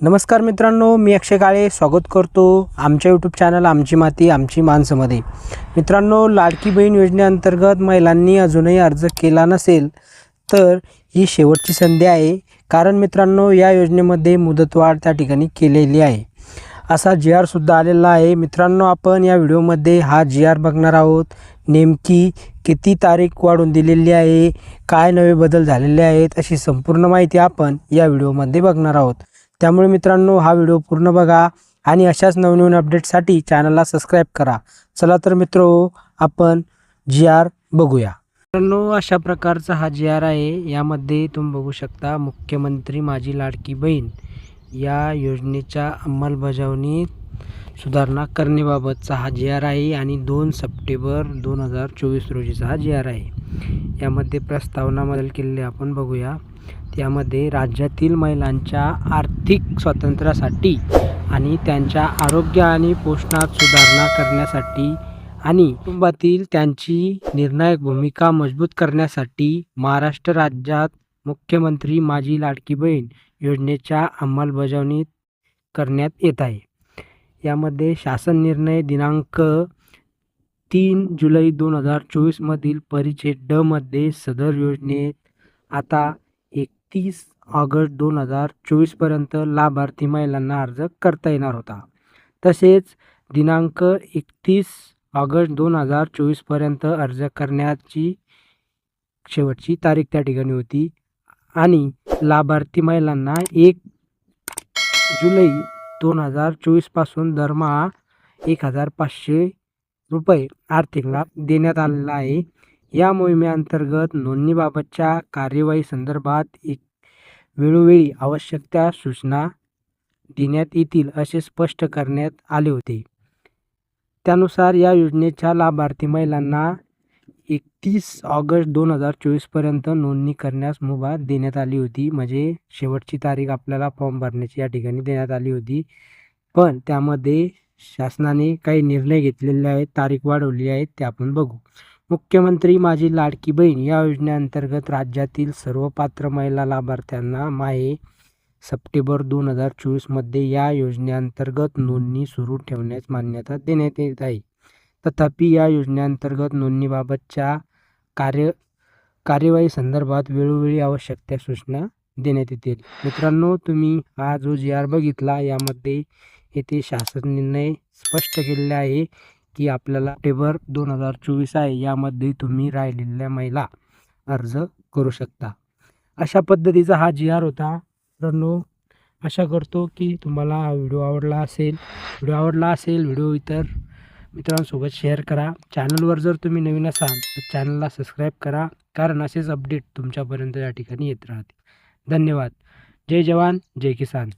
नमस्कार मित्रांनो मी अक्षय काळे स्वागत करतो आमच्या यूट्यूब चॅनल आमची माती आमची माणसंमध्ये. मित्रांनो लाडकी बहीण योजनेअंतर्गत महिलांनी अजूनही अर्ज केला नसेल तर ही शेवटची संधी आहे. कारण मित्रांनो या योजनेमध्ये मुदतवाढ त्या ठिकाणी केलेली आहे. असा जी आरसुद्धा आलेला आहे. मित्रांनो आपण या व्हिडिओमध्ये हा जी आर बघणार आहोत. नेमकी किती तारीख वाढून दिलेली आहे काय नवे बदल झालेले आहेत अशी संपूर्ण माहिती आपण या व्हिडिओमध्ये बघणार आहोत. त्यामुळे मित्रांनो हा व्हिडिओ पूर्ण बघा आणि अशाच नवनवीन अपडेटसाठी चॅनलला सबस्क्राईब करा. चला तर मित्र आपण जी आर बघूया. मित्रांनो अशा प्रकारचा हा जी आर आहे. यामध्ये तुम्ही बघू शकता मुख्यमंत्री माझी लाडकी बहीण या योजनेच्या अंमलबजावणीत सुधारणा करण्याबाबतचा हा जी आर आहे आणि दोन सप्टेंबर दोन हजार चोवीस रोजीचा हा जी आर आहे. यामध्ये प्रस्तावना किल्ले आपण बघूया. त्यामध्ये राज्यातील महिलांच्या आर्थिक स्वातंत्र्यासाठी आणि त्यांच्या आरोग्य आणि पोषणात सुधारणा करण्यासाठी आणि कुटुंबातील त्यांची निर्णायक भूमिका मजबूत करण्यासाठी महाराष्ट्र राज्यात मुख्यमंत्री माझी लाडकी बहीण योजनेच्या अंमलबजावणी करण्यात येत आहे. यामध्ये शासन निर्णय दिनांक तीन जुलै दोन हजार चोवीसमधील परिच्छेद ड मध्ये सदर योजनेत आता एकतीस ऑगस्ट दोन हजार चोवीसपर्यंत लाभार्थी महिलांना अर्ज करता येणार होता. तसेच दिनांक एकतीस ऑगस्ट दोन हजार चोवीसपर्यंत अर्ज करण्याची शेवटची तारीख त्या ठिकाणी होती आणि लाभार्थी महिलांना एक जुलै दोन हजार चोवीसपासून दरमहा एक हजार पाचशे रुपये आर्थिक लाभ देण्यात आलेला आहे. या मोहिमेअंतर्गत नोंदणीबाबतच्या कार्यवाही संदर्भात एक वेळोवेळी आवश्यक त्या सूचना देण्यात येतील असे स्पष्ट करण्यात आले होते. त्यानुसार या योजनेच्या लाभार्थी महिलांना एकतीस ऑगस्ट दोन हजार चोवीसपर्यंत नोंदणी करण्यास मुभा देण्यात आली होती. म्हणजे शेवटची तारीख आपल्याला फॉर्म भरण्याची या ठिकाणी देण्यात आली होती. पण त्यामध्ये शासनाने काही निर्णय घेतलेले आहेत तारीख वाढवली आहे ते आपण बघू. मुख्यमंत्री माझी लाडकी बहीण या योजनेअंतर्गत राज्यातील सर्व पात्र महिला लाभार्थ्यांना माहे सप्टेंबर दोन हजार चोवीसमध्ये या योजनेअंतर्गत नोंदणी सुरू ठेवण्यास मान्यता देण्यात येत आहे. तथापि या योजनेअंतर्गत नोंदणीबाबतच्या कार्य कार्यवाही संदर्भात वेळोवेळी आवश्यक त्या सूचना देण्यात येतील. मित्रांनो तुम्ही हा जो जी आर बघितला यामध्ये येथे शासन निर्णय स्पष्ट केलेले आहे की आपल्याला सप्टेंबर दोन हजार चोवीस आहे यामध्ये तुम्ही राहिलेल्या महिला अर्ज करू शकता. अशा पद्धतीचा हा जी आर होता. रनो आशा करतो की तुम्हाला हा व्हिडिओ आवडला असेल. व्हिडिओ आवडला असेल व्हिडिओ इतर मित्रांसोबत शेअर करा. चॅनलवर जर तुम्ही नवीन असाल तर चॅनलला सबस्क्राईब करा कारण असेच अपडेट तुमच्यापर्यंत या ठिकाणी येत राहतील. धन्यवाद. जय जवान जय किसान.